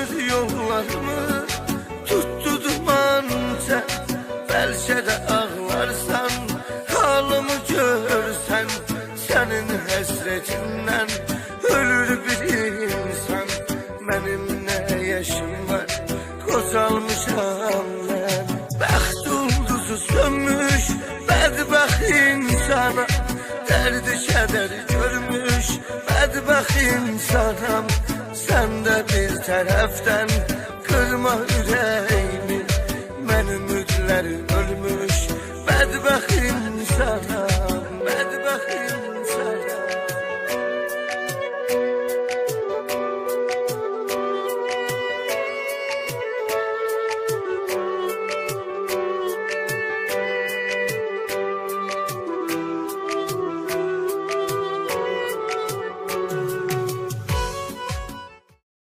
ömür yollarımı Tuttu duman sen. Belki de ağlarsan Halımı görsen Senin hasretinden Ölür bir insan. Benim ne yaşım var Kozalmışam ben Bəxt ulduzu sönmüş Bədbəxt insana. Dərdi kədər görmüş Bədbəxt insanam sen de bir taraftan kırma yüreğimi. Ben ölmüş bedbaht insana.